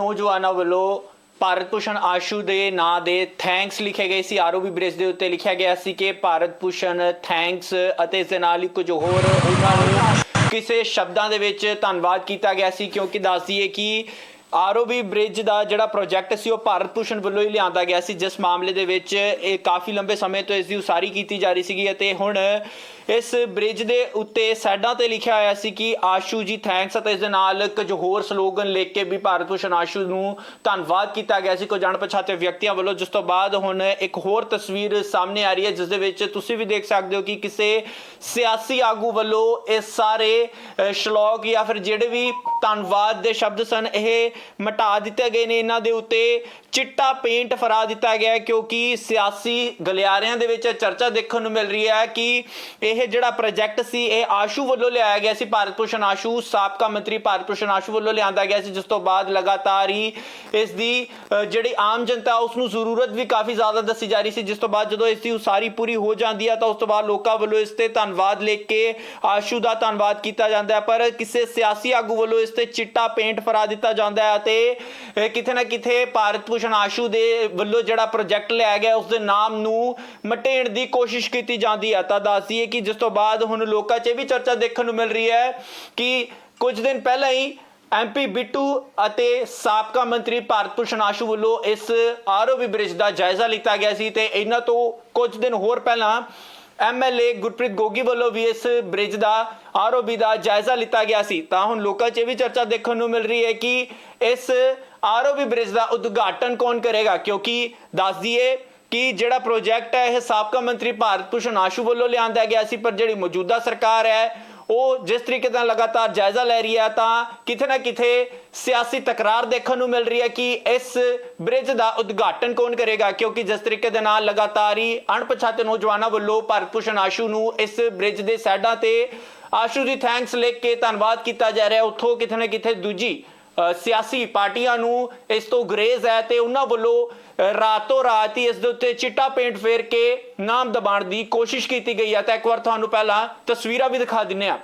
ਨੌਜਵਾਨਾਂ ਵੱਲੋਂ ਭਾਰਤ ਭੂਸ਼ਣ ਆਸ਼ੂ ਦੇ ਨਾਂ ਦੇ ਥੈਂਕਸ ਲਿਖੇ ਗਏ ਸੀ। ਆਰਓਬੀ ਬ੍ਰਿਜ ਦੇ ਉੱਤੇ ਲਿਖਿਆ ਗਿਆ ਸੀ ਕਿ ਭਾਰਤ ਭੂਸ਼ਣ ਥੈਂਕਸ ਅਤੇ ਇਸ ਦੇ ਨਾਲ ਹੀ ਕੁਝ ਹੋਰ ਉਹਨਾਂ ਨੂੰ ਕਿਸੇ ਸ਼ਬਦਾਂ ਦੇ ਵਿੱਚ ਧੰਨਵਾਦ ਕੀਤਾ ਗਿਆ ਸੀ, ਕਿਉਂਕਿ ਦੱਸ ਦਈਏ ਕਿ ਆਰਓਬੀ ਬ੍ਰਿਜ ਦਾ ਜਿਹੜਾ ਪ੍ਰੋਜੈਕਟ ਸੀ, ਉਹ ਭਾਰਤ ਭੂਸ਼ਣ ਵੱਲੋਂ ਹੀ ਲਿਆਂਦਾ ਗਿਆ ਸੀ। ਜਿਸ ਮਾਮਲੇ ਦੇ ਵਿੱਚ ਇਹ ਕਾਫੀ ਲੰਬੇ ਸਮੇਂ ਤੋਂ ਇਸ ਦੀ ਉਸਾਰੀ ਕੀਤੀ ਜਾ ਰਹੀ ਸੀਗੀ ਅਤੇ ਹੁਣ ਇਸ ਬ੍ਰਿਜ ਦੇ ਉੱਤੇ ਸਾਈਡਾਂ ਤੇ ਲਿਖਿਆ ਹੋਇਆ ਸੀ ਕਿ ਆਸ਼ੂ ਜੀ ਥੈਂਕਸ ਅਤੇ ਇਸ ਦੇ ਨਾਲ ਕੁਝ ਹੋਰ ਸਲੋਗਨ ਲਿਖ ਕੇ ਵੀ ਭਾਰਤ ਭੂਸ਼ਣ ਆਸ਼ੂ ਨੂੰ ਧੰਨਵਾਦ ਕੀਤਾ ਗਿਆ ਸੀ। ਕੁਝ ਅਣਪਛਾਤੇ ਵਿਅਕਤੀਆਂ ਵੱਲੋਂ ਜਿਸ ਤੋਂ ਬਾਅਦ ਹੁਣ ਇੱਕ ਹੋਰ ਤਸਵੀਰ ਸਾਹਮਣੇ ਆ ਰਹੀ ਹੈ ਜਿਸ ਦੇ ਵਿੱਚ ਤੁਸੀਂ ਵੀ ਦੇਖ ਸਕਦੇ ਹੋ ਕਿ ਕਿਸੇ ਸਿਆਸੀ ਆਗੂ ਵੱਲੋਂ ਇਹ ਸਾਰੇ ਅ, ਸ਼ਲੋਕ ਜਾਂ ਫਿਰ ਜਿਹੜੇ ਵੀ ਧੰਨਵਾਦ ਦੇ ਸ਼ਬਦ ਸਨ ਇਹ ਮਿਟਾ ਦਿੱਤੇ ਗਏ ਨੇ। ਇਹਨਾਂ ਦੇ ਉੱਤੇ ਚਿੱਟਾ ਪੇਂਟ ਫਰਾ ਦਿੱਤਾ ਗਿਆ ਕਿਉਂਕਿ ਸਿਆਸੀ ਗਲਿਆਰਿਆਂ ਦੇ ਵਿੱਚ ਚਰਚਾ ਦੇਖਣ ਨੂੰ ਮਿਲ ਰਹੀ ਹੈ ਕਿ ਇਹ ਜਿਹੜਾ ਪ੍ਰੋਜੈਕਟ ਸੀ, ਇਹ ਆਸ਼ੂ ਵੱਲੋਂ ਲਿਆਇਆ ਗਿਆ ਸੀ, ਭਾਰਤ ਭੂਸ਼ਣ ਆਸ਼ੂ, ਸਾਬਕਾ ਮੰਤਰੀ ਭਾਰਤ ਭੂਸ਼ਣ ਆਸ਼ੂ ਵੱਲੋਂ ਲਿਆਂਦਾ ਗਿਆ ਸੀ, ਜਿਸ ਤੋਂ ਬਾਅਦ ਲਗਾਤਾਰ ਹੀ ਇਸ ਦੀ ਜਿਹੜੀ ਆਮ ਜਨਤਾ, ਉਸ ਨੂੰ ਜ਼ਰੂਰਤ ਵੀ ਕਾਫੀ ਜ਼ਿਆਦਾ ਦੱਸੀ ਜਾ ਰਹੀ ਸੀ, ਜਿਸ ਤੋਂ ਬਾਅਦ ਜਦੋਂ ਇਸ ਦੀ ਉਸਾਰੀ ਪੂਰੀ ਹੋ ਜਾਂਦੀ ਹੈ, ਤਾਂ ਉਸ ਤੋਂ ਬਾਅਦ ਲੋਕਾਂ ਵੱਲੋਂ ਇਸ ਤੇ ਧੰਨਵਾਦ ਲਿਖ ਕੇ ਆਸ਼ੂ ਦਾ ਧੰਨਵਾਦ ਕੀਤਾ ਜਾਂਦਾ ਹੈ। ਪਰ ਕਿਸੇ ਸਿਆਸੀ ਆਗੂ ਵੱਲੋਂ ਇਸ ਤੇ ਚਿੱਟਾ ਪੇਂਟ ਫਰਾ ਦਿੱਤਾ ਜਾਂਦਾ ਹੈ ਅਤੇ ਕਿਤੇ ਨਾ ਕਿਤੇ ਭਾਰਤ ਭੂਸ਼ਣ ਆਸ਼ੂ ਦੇ ਵੱਲੋਂ ਜਿਹੜਾ ਪ੍ਰੋਜੈਕਟ ਲਿਆ ਗਿਆ, ਉਸ ਦੇ ਨਾਮ ਨੂੰ ਮਟੇਣ ਦੀ ਕੋਸ਼ਿਸ਼ ਕੀਤੀ ਜਾਂਦੀ ਹੈ। ਤਾਂ ਦੱਸ ਕਿ ਜਿਸ ਤੋਂ ਬਾਅਦ ਹੁਣ ਲੋਕਾਂ 'ਚ ਇਹ ਵੀ ਚਰਚਾ ਦੇਖਣ ਨੂੰ ਮਿਲ ਰਹੀ ਹੈ ਕਿ ਕੁਝ ਦਿਨ ਪਹਿਲਾਂ ਹੀ ਐਮਪੀ ਬਿੱਟੂ ਅਤੇ ਸਾਬਕਾ ਮੰਤਰੀ ਭਾਰਤ ਭੂਸ਼ਣ ਆਸ਼ੂ ਵੱਲੋਂ ਇਸ ਆਰਓਬੀ ਬ੍ਰਿਜ ਦਾ ਜਾਇਜ਼ਾ ਲਿੱਤਾ ਗਿਆ ਸੀ ਤੇ ਇਹਨਾਂ ਤੋਂ ਕੁਝ ਦਿਨ ਹੋਰ ਪਹਿਲਾਂ ਐਮਐਲਏ ਗੁਰਪ੍ਰੀਤ ਗੋਗੀ ਵੱਲੋਂ ਵੀ ਇਸ ਬ੍ਰਿਜ ਦਾ ਆਰਓਬੀ ਦਾ ਜਾਇਜ਼ਾ ਲਿੱਤਾ ਗਿਆ ਸੀ। ਤਾਂ ਹੁਣ ਲੋਕਾਂ 'ਚ ਇਹ ਵੀ ਚਰਚਾ ਦੇਖਣ ਨੂੰ ਮਿਲ ਰਹੀ ਹੈ ਕਿ ਇਸ ਆਰਓਬੀ ਬ੍ਰਿਜ ਦਾ ਉਦਘਾਟਨ ਕੌਣ ਕਰੇਗਾ? ਕਿਉਂਕਿ ਦੱਸ ਦਈਏ ਕਿ ਜਿਹੜਾ ਪ੍ਰੋਜੈਕਟ ਹੈ, ਇਹ ਸਾਬਕਾ ਮੰਤਰੀ ਭਾਰਤ ਭੂਸ਼ਣ ਆਸ਼ੂ ਵੱਲੋਂ ਲਿਆਂਦਾ ਗਿਆ ਸੀ, ਪਰ ਜਿਹੜੀ ਮੌਜੂਦਾ ਸਰਕਾਰ ਹੈ, ਉਹ ਜਿਸ ਤਰੀਕੇ ਨਾਲ ਲਗਾਤਾਰ ਜਾਇਜ਼ਾ ਲੈ ਰਹੀ ਹੈ, ਤਾਂ ਕਿਤੇ ਨਾ ਕਿਤੇ ਸਿਆਸੀ ਤਕਰਾਰ ਦੇਖਣ ਨੂੰ ਮਿਲ ਰਹੀ ਹੈ ਕਿ ਇਸ ਬ੍ਰਿਜ ਦਾ ਉਦਘਾਟਨ ਕੌਣ ਕਰੇਗਾ, ਕਿਉਂਕਿ ਜਿਸ ਤਰੀਕੇ ਦੇ ਨਾਲ ਲਗਾਤਾਰ ਹੀ ਅਣਪਛਾਤੇ ਨੌਜਵਾਨਾਂ ਵੱਲੋਂ ਭਾਰਤ ਭੂਸ਼ਣ ਆਸ਼ੂ ਨੂੰ ਇਸ ਬ੍ਰਿਜ ਦੇ ਸਾਈਡਾਂ ਤੇ ਆਸ਼ੂ ਦੀ ਥੈਂਕਸ ਲਿਖ ਕੇ ਧੰਨਵਾਦ ਕੀਤਾ ਜਾ ਰਿਹਾ ਉੱਥੋਂ ਕਿਤੇ ਨਾ ਕਿਤੇ ਦੂਜੀ ਸਿਆਸੀ ਪਾਰਟੀਆਂ ਨੂੰ ਇਸ ਤੋਂ ਗਰੇਜ਼ ਹੈ ਤੇ ਉਹਨਾਂ ਵੱਲੋਂ ਰਾਤੋਂ ਰਾਤ ਹੀ ਇਸ ਦੇ ਉੱਤੇ ਚਿੱਟਾ ਪੇਂਟ ਫੇਰ ਕੇ ਨਾਮ ਦਬਾਉਣ ਦੀ ਕੋਸ਼ਿਸ਼ ਕੀਤੀ ਗਈ ਹੈ। ਤਾਂ ਇੱਕ ਵਾਰ ਤੁਹਾਨੂੰ ਪਹਿਲਾਂ ਤਸਵੀਰਾਂ ਵੀ ਦਿਖਾ ਦਿੰਨੇ ਆ